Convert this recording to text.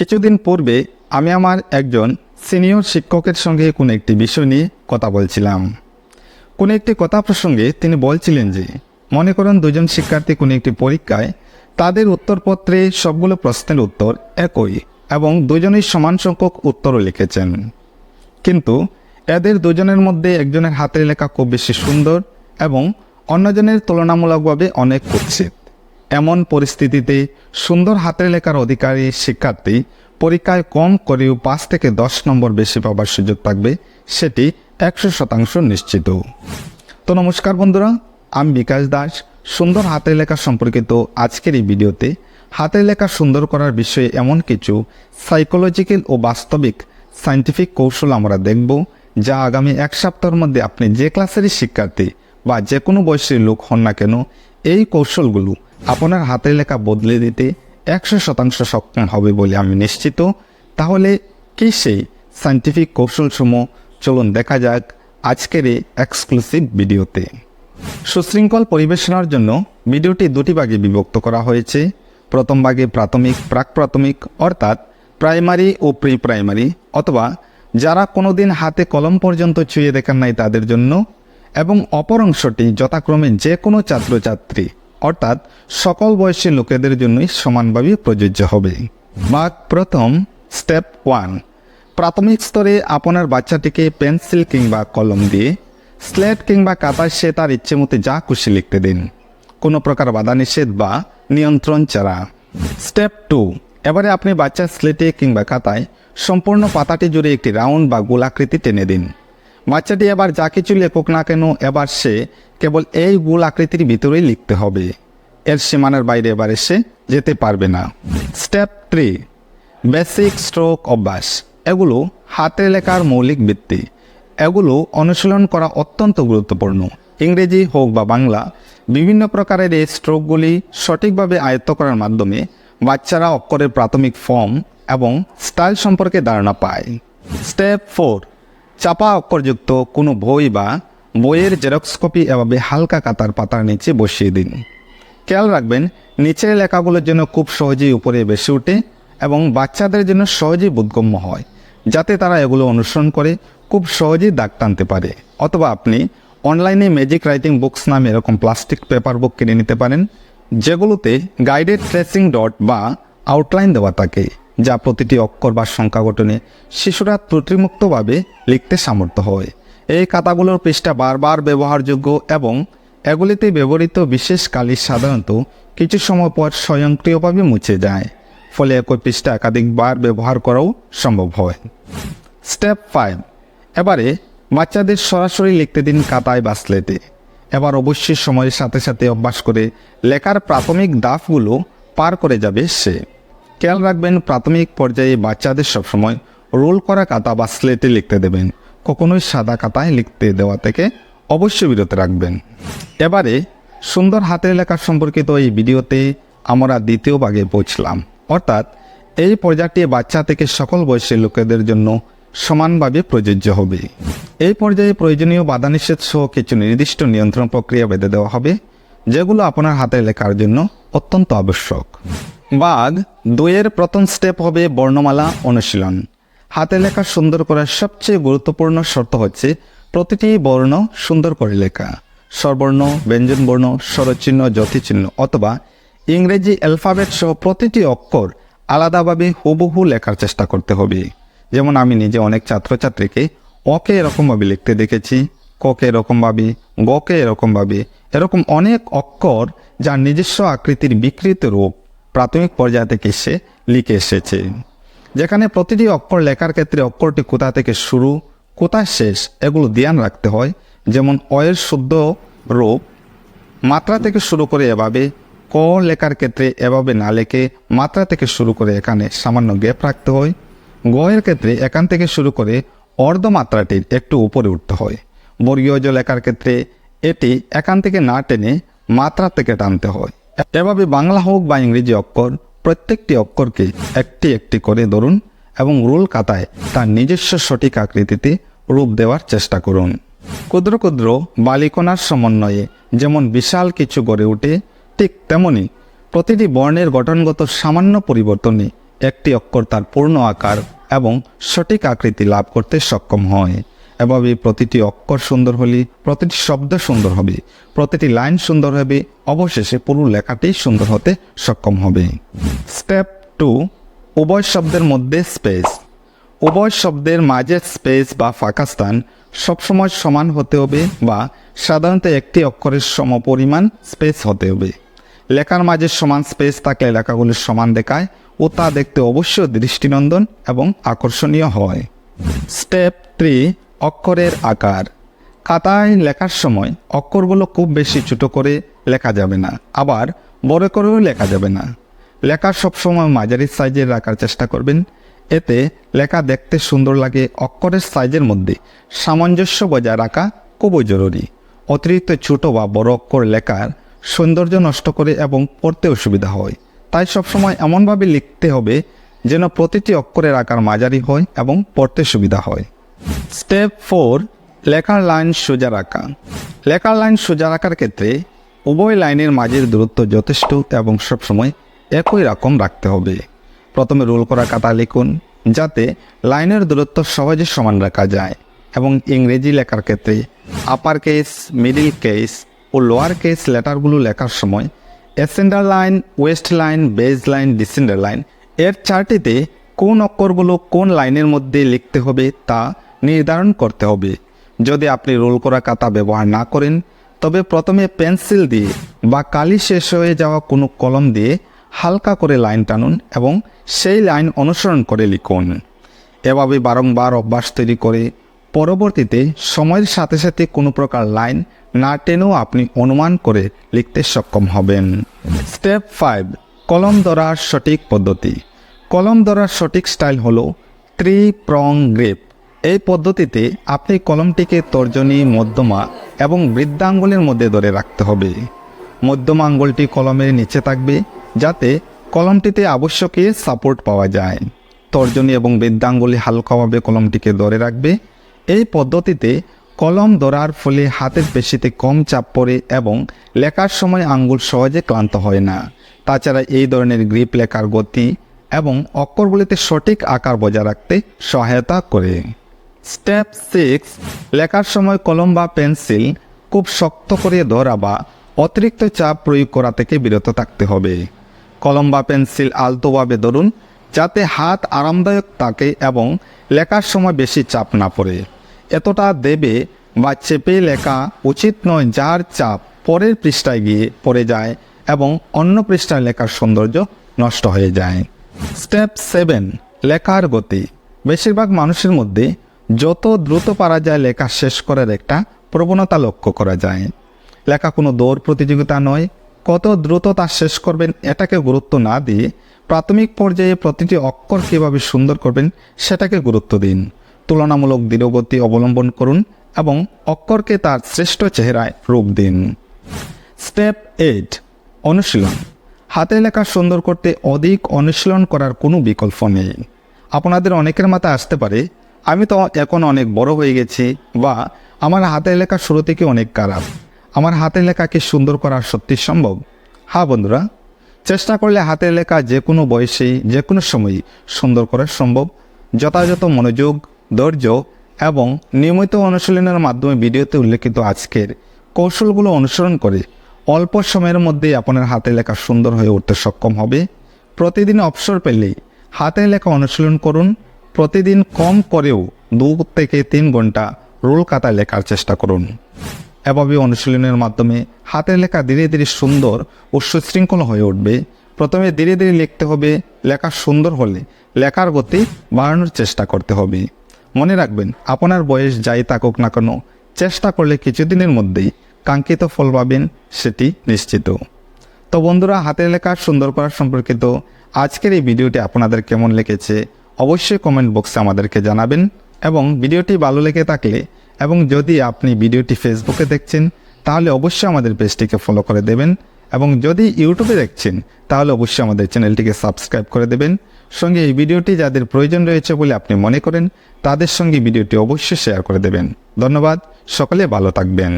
কিছুদিন পূর্বে আমি আমার একজন সিনিয়র শিক্ষকের সঙ্গে কোনো একটি বিষয় নিয়ে কথা বলছিলাম। কোনো একটি কথা প্রসঙ্গে তিনি বলছিলেন যে, মনে করুন দুজন শিক্ষার্থী কোনো একটি পরীক্ষায় তাদের উত্তরপত্রে সবগুলো প্রশ্নের উত্তর একই এবং দুজনেই সমান সংখ্যক উত্তরও লিখেছেন। কিন্তু এদের দুজনের মধ্যে একজনের হাতের লেখা খুব বেশি সুন্দর এবং অন্যজনের তুলনামূলকভাবে অনেক কুৎসিত। এমন পরিস্থিতিতে সুন্দর হাতের লেখার অধিকারী শিক্ষার্থী পরীক্ষায় কম করেও পাঁচ থেকে দশ নম্বর বেশি পাবার সুযোগ থাকবে, সেটি একশো শতাংশ নিশ্চিত। তো নমস্কার বন্ধুরা, আমি বিকাশ দাস। সুন্দর হাতের লেখা সম্পর্কিত আজকের এই ভিডিওতে হাতের লেখা সুন্দর করার বিষয়ে এমন কিছু সাইকোলজিক্যাল ও বাস্তবিক সায়েন্টিফিক কৌশল আমরা দেখব, যা আগামী এক সপ্তাহের মধ্যে আপনি যে ক্লাসেরই শিক্ষার্থী বা যে কোনো বয়সের লোক হন না কেন, এই কৌশলগুলো আপনার হাতের লেখা বদলে দিতে একশো শতাংশ সক্ষম হবে বলে আমি নিশ্চিত। তাহলে কি সেই সায়েন্টিফিক কৌশলসমূহ? চলুন দেখা যাক আজকের এই এক্সক্লুসিভ ভিডিওতে। সুশৃঙ্খল পরিবেশনার জন্য ভিডিওটি দুটি ভাগে বিভক্ত করা হয়েছে। প্রথম ভাগে প্রাথমিক প্রাক প্রাথমিক অর্থাৎ প্রাইমারি ও প্রি প্রাইমারি অথবা যারা কোনোদিন হাতে কলম পর্যন্ত ছুঁয়ে দেখেন নাই তাদের জন্য। এবং অপর অংশটি যথাক্রমে যে কোনো ছাত্রছাত্রী অর্থাৎ সকল বয়সী লোকেদের জন্যই সমানভাবে প্রযোজ্য হবে। ভাগ প্রথম স্টেপ ওয়ান প্রাথমিক স্তরে আপনার বাচ্চাটিকে পেন্সিল কিংবা কলম দিয়ে স্লেট কিংবা কাতায় সে তার ইচ্ছে মতো যা খুশি লিখতে দিন। কোনো প্রকার বাধা নিষেধ বা নিয়ন্ত্রণ ছাড়া। স্টেপ টু এবারে আপনি বাচ্চার স্লেটে কিংবা কাতায় সম্পূর্ণ পাতাটি জুড়ে একটি রাউন্ড বা গোলাকৃতি টেনে দিন। বাচ্চাটি এবার যা কিছু লেখক না কেন, এবার সে কেবল এই গোল আকৃতির ভিতরেই লিখতে হবে। এর সীমানার বাইরে এবার এসে যেতে পারবে না। স্টেপ থ্রি, বেসিক স্ট্রোক অভ্যাস। এগুলো হাতে লেখার মৌলিক ভিত্তি। এগুলো অনুশীলন করা অত্যন্ত গুরুত্বপূর্ণ। ইংরেজি হোক বা বাংলা, বিভিন্ন প্রকারের এই স্ট্রোকগুলি সঠিকভাবে আয়ত্ত করার মাধ্যমে বাচ্চারা অক্ষরের প্রাথমিক ফর্ম এবং স্টাইল সম্পর্কে ধারণা পায়। স্টেপ ফোর চাপা অক্ষরযুক্ত কোনো বই বা বইয়ের জেরক্স কপি এভাবে হালকা কাতার পাতার নিচে বসিয়ে দিন। খেয়াল রাখবেন, নিচের লেখাগুলোর জন্য খুব সহজেই উপরে বেশি ওঠে এবং বাচ্চাদের জন্য সহজেই বোধগম্য হয়, যাতে তারা এগুলো অনুসরণ করে, খুব সহজেই দাগ টানতে পারে। অথবা আপনি অনলাইনে ম্যাজিক রাইটিং বুকস নামে এরকম প্লাস্টিক পেপার বুক কিনে নিতে পারেন, যেগুলোতে গাইডেড ট্রেসিং ডট বা আউটলাইন দেওয়া থাকে। যা প্রতিটি অক্ষর বা সংখ্যা গঠনে শিশুরা ত্রুটিমুক্তভাবে লিখতে সামর্থ্য হয়। এই খাতাগুলোর পৃষ্ঠা বারবার ব্যবহারযোগ্য এবং এগুলিতে ব্যবহৃত বিশেষ কালি সাধারণত কিছু সময় পর স্বয়ংক্রিয়ভাবে মুছে যায়, ফলে একই পৃষ্ঠা একাধিকবার ব্যবহার করাও সম্ভব হয়। স্টেপ ফাইভ, এবারে বাচ্চাদের সরাসরি লিখতে দিন কাতায় বা স্লেটে। এবার অবশ্যই সময়ের সাথে সাথে অভ্যাস করে লেখার প্রাথমিক দাফগুলো পার করে যাবে সে। খেয়াল রাখবেন, প্রাথমিক পর্যায়ে বাচ্চাদের সবসময় রোল করা কাতা বা স্লেটে লিখতে দেবেন। কখনোই সাদা কাতায় লিখতে দেওয়া থেকে অবশ্যই বিরত রাখবেন। এবারে সুন্দর হাতের লেখা সম্পর্কিত এই ভিডিওতে আমরা দ্বিতীয় ভাগে পৌঁছলাম। অর্থাৎ এই পর্যায়টি বাচ্চা থেকে সকল বয়সের লোকেদের জন্য সমানভাবে প্রযোজ্য হবে। এই পর্যায়ে প্রয়োজনীয় বাধা নিষেধ সহ কিছু নির্দিষ্ট নিয়ন্ত্রণ প্রক্রিয়া বেঁধে দেওয়া হবে, যেগুলো আপনার হাতে লেখার জন্য অত্যন্ত আবশ্যক। বাঘ দুইয়ের প্রথম স্টেপ হবে বর্ণমালা অনুশীলন। হাতে লেখা সুন্দর করার সবচেয়ে গুরুত্বপূর্ণ শর্ত হচ্ছে প্রতিটি বর্ণ সুন্দর করে লেখা। স্বরবর্ণ ব্যঞ্জন বর্ণ স্বরচিহ্ন যতিচিহ্ন অথবা ইংরেজি অ্যালফাবেট সহ প্রতিটি অক্ষর আলাদাভাবে হুবহু লেখার চেষ্টা করতে হবে। যেমন আমি নিজে অনেক ছাত্রছাত্রীকে অকে এরকমভাবে লিখতে দেখেছি, ককে এরকমভাবে, গকে এরকমভাবে, এরকম অনেক অক্ষর যার নিজস্ব আকৃতির বিকৃত রূপ। প্রাথমিক পর্যায় থেকে সে লিখে এসেছে, যেখানে প্রতিটি অক্ষর লেখার ক্ষেত্রে অক্ষরটি কোথা থেকে শুরু, কোথায় শেষ, এগুলো ধ্যান রাখতে হয়। যেমন, অয়ের শুদ্ধ রূপ, মাত্রা থেকে শুরু করে এভাবে, ক লেখার ক্ষেত্রে এভাবে না লেখে, মাত্রা থেকে শুরু করে এখানে সামান্য গ্যাপ রাখতে হয়। গয়ের ক্ষেত্রে এখান থেকে শুরু করে অর্ধমাত্রাটির একটু উপরে উঠতে হয়। বর্গীয় লেখার ক্ষেত্রে এটি এখান থেকে না টেনে মাত্রা থেকে টানতে হয়। এভাবে বাংলা হোক বা ইংরেজি অক্ষর, প্রত্যেকটি অক্ষরকে একটি একটি করে ধরুন এবং রুল কাতায় তার নিজস্ব সঠিক আকৃতিতে রূপ দেওয়ার চেষ্টা করুন। ক্ষুদ্র ক্ষুদ্র বালিকণার সমন্বয়ে যেমন বিশাল কিছু গড়ে ওঠে, ঠিক তেমনি প্রতিটি বর্ণের গঠনগত সামান্য পরিবর্তনে একটি অক্ষর তার পূর্ণ আকার এবং সঠিক আকৃতি লাভ করতে সক্ষম হয়। এভাবে প্রতিটি অক্ষর সুন্দর হলে প্রতিটি শব্দ সুন্দর হবে, প্রতিটি লাইন সুন্দর হবে, অবশেষে পুরো লেখাটি সুন্দর হতে সক্ষম হবে। স্টেপ টু, উভয় শব্দের মধ্যে স্পেস। উভয় শব্দের মাঝের স্পেস বা ফাঁকা স্থান সবসময় সমান হতে হবে বা সাধারণত একটি অক্ষরের সমপরিমাণ স্পেস হতে হবে। লেখার মাঝে সমান স্পেস থাকলে লেখাগুলি সমান দেখায় ও তা দেখতে অবশ্যই দৃষ্টিনন্দন এবং আকর্ষণীয় হয়। স্টেপ থ্রি অক্ষরের আকার। খাতায় লেখার সময় অক্ষরগুলো খুব বেশি ছোট করে লেখা যাবে না, আবার বড় করেও লেখা যাবে না। লেখা সবসময় মাঝারি সাইজের রাখার চেষ্টা করবেন। এতে লেখা দেখতে সুন্দর লাগে, অক্ষরের সাইজের মধ্যে সামঞ্জস্য বজায় রাখা খুবই জরুরি। অতিরিক্ত ছোট বা বড় অক্ষর লেখার সৌন্দর্য নষ্ট করে এবং পড়তে অসুবিধা হয়। তাই সবসময় এমনভাবে লিখতে হবে যেন প্রতিটি অক্ষরের আকার মাঝারি হয় এবং পড়তে সুবিধা হয়। স্টেপ ফোর লেখার লাইন সোজা রাখা। লেখার লাইন সোজা রাখার ক্ষেত্রে উভয় লাইনের মাঝের দূরত্ব যথেষ্ট এবং সবসময় একই রকম রাখতে হবে। প্রথমে রোল করা কাতা লিখুন, যাতে লাইনের দূরত্ব সহজে সমান রাখা যায় এবং ইংরেজি লেখার ক্ষেত্রে আপার কেস মিডিল কেস ও লোয়ার কেস লেটারগুলো লেখার সময় ascender line waist line base line descender line এর চারটিতে কোন অক্ষরগুলো কোন লাইনের মধ্যে লিখতে হবে তা নির্ধারণ করতে হবে। যদি আপনি রোল করা কাতা ব্যবহার না করেন, তবে প্রথমে পেন্সিল দিয়ে বা কালি শেষ হয়ে যাওয়া কোনো কলম দিয়ে হালকা করে লাইন টানুন এবং সেই লাইন অনুসরণ করে লিখুন। এভাবে বারংবার অভ্যাস তৈরি করে পরবর্তীতে সময়ের সাথে সাথে কোনো প্রকার লাইন না টেনেও আপনি অনুমান করে লিখতে সক্ষম হবেন। স্টেপ ফাইভ, কলম ধরার সঠিক পদ্ধতি। কলম ধরার সঠিক স্টাইল হলো ত্রি প্রং গ্রেপ। এই পদ্ধতিতে আপনি কলমটিকে তর্জনী, মধ্যমা এবং বৃদ্ধাঙ্গুলের মধ্যে ধরে রাখতে হবে। মধ্যমা আঙ্গুলটি কলমের নিচে থাকবে যাতে কলমটিতে আবশ্যকীয় সাপোর্ট পাওয়া যায়। তর্জনী এবং বৃদ্ধাঙ্গুলি হালকাভাবে কলমটিকে ধরে রাখবে। এই পদ্ধতিতে কলম ধরার ফলে হাতের পেশিতে কম চাপ পড়ে এবং লেখার সময় আঙ্গুল সহজে ক্লান্ত হয় না। তাছাড়া এই ধরনের গ্রিপ লেখার গতি এবং অক্ষরগুলিতে সঠিক আকার বজায় রাখতে সহায়তা করে। স্টেপ সিক্স, লেখার সময় কলম বা পেন্সিল খুব শক্ত করে ধরা বা অতিরিক্ত চাপ প্রয়োগ করা থেকে বিরত থাকতে হবে। কলম বা পেন্সিল আলতোভাবে ধরুন, যাতে হাত আরামদায়ক থাকে এবং লেখার সময় বেশি চাপ না পড়ে। এতটা দেবে বা চেপে লেখা উচিত নয় যার চাপ পরের পৃষ্ঠায় গিয়ে পড়ে যায় এবং অন্য পৃষ্ঠায় লেখার সৌন্দর্য নষ্ট হয়ে যায়। স্টেপ সেভেন, লেখার গতি। বেশিরভাগ মানুষের মধ্যে যত দ্রুত পারা যায় লেখা শেষ করার একটা প্রবণতা লক্ষ্য করা যায়। লেখা কোনো দৌড় প্রতিযোগিতা নয়, কত দ্রুত তা শেষ করবেন এটাকে গুরুত্ব না দিয়ে প্রাথমিক পর্যায়ে প্রতিটি অক্ষর কীভাবে সুন্দর করবেন সেটাকে গুরুত্ব দিন। তুলনামূলক দৃঢ়গতি অবলম্বন করুন এবং অক্ষরকে তার শ্রেষ্ঠ চেহারায় রূপ দিন। স্টেপ এইট, অনুশীলন। হাতে লেখা সুন্দর করতে অধিক অনুশীলন করার কোনো বিকল্প নেই। আপনাদের অনেকের মাথায় আসতে পারে আমি তো এখন অনেক বড় হয়ে গেছি বা আমার হাতের লেখা শুরু থেকে অনেক খারাপ। আমার হাতের লেখাকে সুন্দর করা সত্যি সম্ভব? হ্যাঁ বন্ধুরা, চেষ্টা করলে হাতের লেখা যে কোনো বয়সেই যে কোনো সময়ই সুন্দর করা সম্ভব। যথাযথ মনোযোগ, ধৈর্য এবং নিয়মিত অনুশীলনের মাধ্যমে ভিডিওতে উল্লেখিত আজকের কৌশলগুলো অনুসরণ করে অল্প সময়ের মধ্যে আপনার হাতে লেখা সুন্দর হয়ে উঠতে সক্ষম হবে। প্রতিদিন অবসর পেলেই হাতে লেখা অনুশীলন করুন প্রতিদিন কম করেও দু থেকে তিন ঘণ্টা রোল খাতায় লেখার চেষ্টা করুন। এভাবে অনুশীলনের মাধ্যমে হাতের লেখা ধীরে ধীরে সুন্দর ও সুশৃঙ্খল হয়ে উঠবে। প্রথমে ধীরে ধীরে লিখতে হবে, লেখা সুন্দর হলে লেখার গতি বাড়ানোর চেষ্টা করতে হবে। মনে রাখবেন, আপনার বয়স যাই থাকুক না কেন, চেষ্টা করলে কিছুদিনের মধ্যেই কাঙ্ক্ষিত ফল পাবেন, সেটি নিশ্চিত। তো বন্ধুরা, হাতের লেখা সুন্দর করা সম্পর্কিত আজকের এই ভিডিওটি আপনাদের কেমন লেগেছে অবশ্যই কমেন্ট বক্সে আমাদেরকে জানাবেন এবং ভিডিওটি ভালো লেগে থাকলে এবং যদি আপনি ভিডিওটি ফেসবুকে দেখছেন, তাহলে অবশ্যই আমাদের পেজটিকে ফলো করে দেবেন এবং যদি ইউটিউবে দেখছেন, তাহলে অবশ্যই আমাদের চ্যানেলটিকে সাবস্ক্রাইব করে দেবেন। সঙ্গে এই ভিডিওটি যাদের প্রয়োজন রয়েছে বলে আপনি মনে করেন, তাদের সঙ্গে ভিডিওটি অবশ্যই শেয়ার করে দেবেন। ধন্যবাদ, সকলে ভালো থাকবেন।